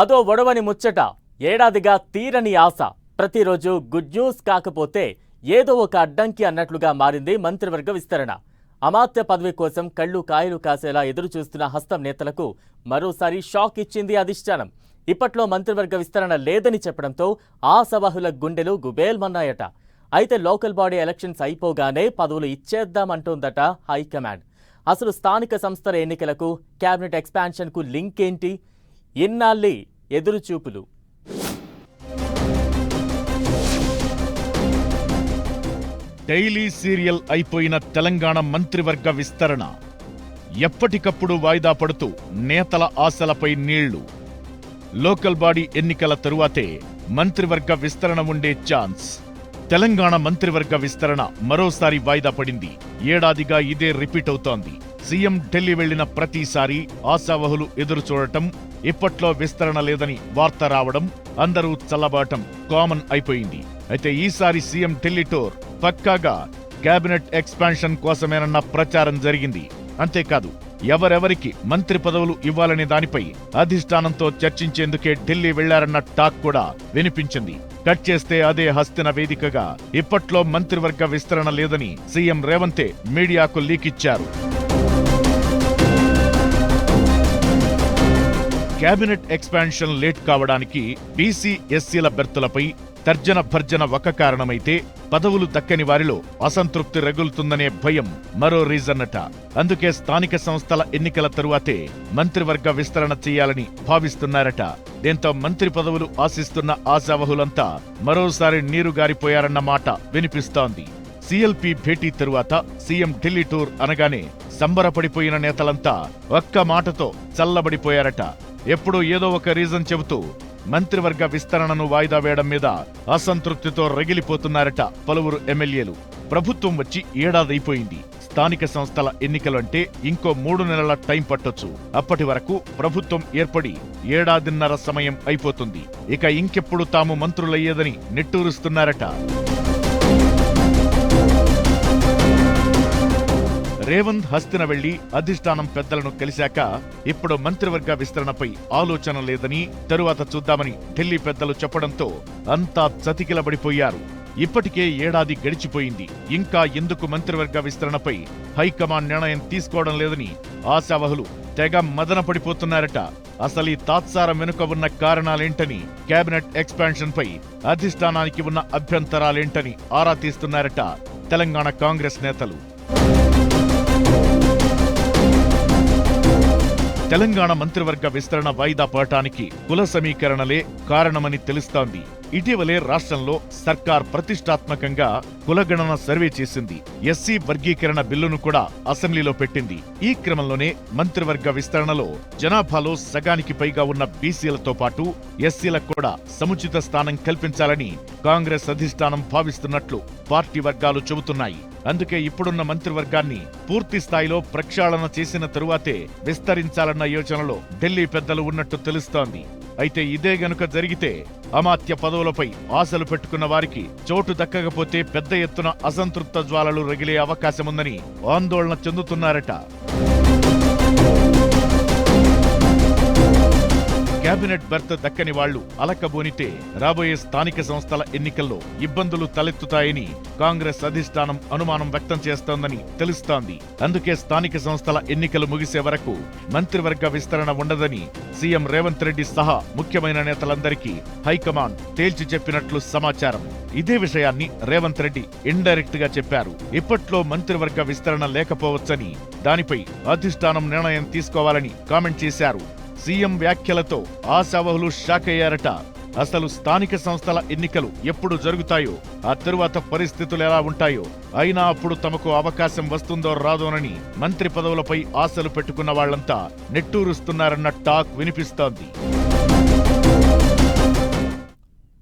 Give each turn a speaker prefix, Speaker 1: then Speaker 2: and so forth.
Speaker 1: అదో ఒడవని ముచ్చట ఏడాదిగా తీరని ఆశ. ప్రతిరోజు గుడ్ న్యూస్ కాకపోతే ఏదో ఒక అడ్డంకి అన్నట్లుగా మారింది మంత్రివర్గ విస్తరణ. అమాత్య పదవి కోసం కళ్ళు కాయలు కాసేలా ఎదురు చూస్తున్న హస్తం నేతలకు మరోసారి షాక్ ఇచ్చింది అధిష్టానం. ఇప్పట్లో మంత్రివర్గ విస్తరణ లేదని చెప్పడంతో ఆశావాహుల గుండెలు గుబేల్మన్నాయట. అయితే లోకల్ బాడీ ఎలక్షన్స్ అయిపోగానే పదవులు ఇచ్చేద్దామంటోందట హైకమాండ్. అసలు స్థానిక సంస్థల ఎన్నికలకు కేబినెట్ ఎక్స్పాన్షన్కు లింక్ ఏంటి ఇన్నాళ్ళి ఎదురుచూపులు?
Speaker 2: డైలీ సీరియల్ అయిపోయిన తెలంగాణ మంత్రివర్గ విస్తరణ. ఎప్పటికప్పుడు వాయిదా పడుతూ నేతల ఆశలపై నీళ్ళు. లోకల్ బాడీ ఎన్నికల తరువాతే మంత్రివర్గ విస్తరణ ఉండే ఛాన్స్. తెలంగాణ మంత్రివర్గ విస్తరణ మరోసారి వాయిదా పడింది. ఏడాదిగా ఇదే రిపీట్ అవుతోంది. సీఎం ఢిల్లీ వెళ్ళిన ప్రతిసారి ఆశావహులు ఎదురు చూడటం ఇప్పట్లో విస్తరణ లేదని వార్త రావడం అందరూ చల్లబాటం కామన్ అయిపోయింది. అయితే ఈసారి సీఎం ఢిల్లీ టూర్ పక్కాగా కేబినెట్ ఎక్స్పాన్షన్ కోసమేనన్న ప్రచారం జరిగింది. అంతేకాదు ఎవరెవరికి మంత్రి పదవులు ఇవ్వాలనే దానిపై అధిష్టానంతో చర్చించేందుకే ఢిల్లీ వెళ్ళారన్న టాక్ కూడా వినిపించింది. కట్ చేస్తే అదే హస్తిన వేదికగా ఇప్పట్లో మంత్రివర్గ విస్తరణ లేదని సీఎం రేవంతే మీడియాకు లీక్ కేబినెట్ ఎక్స్పాన్షన్ లేట్ కావడానికి బీసీ ఎస్సీల బెర్తులపై తర్జన భర్జన ఒక కారణమైతే పదవులు దక్కని వారిలో అసంతృప్తి రగులుతుందనే భయం మరో రీజన్నట. అందుకే స్థానిక సంస్థల ఎన్నికల తరువాతే మంత్రివర్గ విస్తరణ చేయాలని భావిస్తున్నారట. దీంతో మంత్రి పదవులు ఆశిస్తున్న ఆశావహులంతా మరోసారి నీరుగారిపోయారన్న మాట వినిపిస్తోంది. సీఎల్పీ భేటీ తరువాత సీఎం ఢిల్లీ టూర్ అనగానే సంబరపడిపోయిన నేతలంతా ఒక్క మాటతో చల్లబడిపోయారట. ఎప్పుడూ ఏదో ఒక రీజన్ చెబుతూ మంత్రివర్గ విస్తరణను వాయిదా వేయడం మీద అసంతృప్తితో రగిలిపోతున్నారట పలువురు ఎమ్మెల్యేలు. ప్రభుత్వం వచ్చి ఏడాదైపోయింది. స్థానిక సంస్థల ఎన్నికలంటే ఇంకో మూడు నెలల టైం పట్టొచ్చు. అప్పటి వరకు ప్రభుత్వం ఏర్పడి ఏడాదిన్నర సమయం అయిపోతుంది. ఇక ఇంకెప్పుడు తాము మంత్రులయ్యేదని నిట్టూరుస్తున్నారట. రేవంత్ హస్తిన వెళ్ళి అధిష్టానం పెద్దలను కలిశాక ఇప్పుడు మంత్రివర్గ విస్తరణపై ఆలోచన లేదని తరువాత చూద్దామని ఢిల్లీ పెద్దలు చెప్పడంతో అంతా చతికిలబడిపోయారు. ఇప్పటికే ఏడాది గడిచిపోయింది. ఇంకా ఎందుకు మంత్రివర్గ విస్తరణపై హైకమాండ్ నిర్ణయం తీసుకోవడం లేదని ఆశావహులు తెగ మదన పడిపోతున్నారట అసలు ఈ తాత్సారం వెనుక ఉన్న కారణాలేంటని కేబినెట్ ఎక్స్పాన్షన్ పై అధిష్టానానికి ఉన్న అభ్యంతరాలేంటని ఆరా తీస్తున్నారట తెలంగాణ కాంగ్రెస్ నేతలు. తెలంగాణ మంత్రివర్గ విస్తరణ వాయిదా పడటానికి కుల సమీకరణలే కారణమని తెలుస్తోంది. ఇటీవలే రాష్ట్రంలో సర్కార్ ప్రతిష్టాత్మకంగా కులగణన సర్వే చేసింది. ఎస్సీ వర్గీకరణ బిల్లును కూడా అసెంబ్లీలో పెట్టింది. ఈ క్రమంలోనే మంత్రివర్గ విస్తరణలో జనాభాలో సగానికి పైగా ఉన్న బీసీలతో పాటు ఎస్సీలకు కూడా సముచిత స్థానం కల్పించాలని కాంగ్రెస్ అధిష్టానం భావిస్తున్నట్లు పార్టీ వర్గాలు చెబుతున్నాయి. అందుకే ఇప్పుడున్న మంత్రివర్గాన్ని పూర్తి స్థాయిలో ప్రక్షాళన చేసిన తరువాతే విస్తరించాలన్న యోచనలో ఢిల్లీ పెద్దలు ఉన్నట్టు తెలుస్తోంది. అయితే ఇదే గనుక జరిగితే అమాత్య పదవులపై ఆశలు పెట్టుకున్న వారికి చోటు దక్కకపోతే పెద్ద ఎత్తున అసంతృప్త జ్వాలలు రగిలే అవకాశముందని ఆందోళన చెందుతున్నారట. కేబినెట్ బెర్త్ దక్కని వాళ్ళు అలకబోనితే రాబోయే స్థానిక సంస్థల ఎన్నికల్లో ఇబ్బందులు తలెత్తుతాయని కాంగ్రెస్ అధిష్టానం అనుమానం వ్యక్తం చేస్తోందని తెలుస్తోంది. అందుకే స్థానిక సంస్థల ఎన్నికలు ముగిసే వరకు మంత్రివర్గ విస్తరణ ఉండదని సీఎం రేవంత్ రెడ్డి సహా ముఖ్యమైన నేతలందరికీ హైకమాండ్ తేల్చి చెప్పినట్లు సమాచారం. ఇదే విషయాన్ని రేవంత్ రెడ్డి ఇండైరెక్ట్గా చెప్పారు. ఇప్పట్లో మంత్రివర్గ విస్తరణ లేకపోవచ్చని దానిపై అధిష్టానం నిర్ణయం తీసుకోవాలని కామెంట్ చేశారు. సీఎం వ్యాఖ్యలతో ఆశావహులు షాక్ అయ్యారట అసలు స్థానిక సంస్థల ఎన్నికలు ఎప్పుడు జరుగుతాయో ఆ తరువాత పరిస్థితులు ఎలా ఉంటాయో అయినా అప్పుడు తమకు అవకాశం వస్తుందో రాదోనని మంత్రి పదవులపై ఆశలు పెట్టుకున్న వాళ్ళంతా నెట్టూరుస్తున్నారన్న టాక్ వినిపిస్తోంది.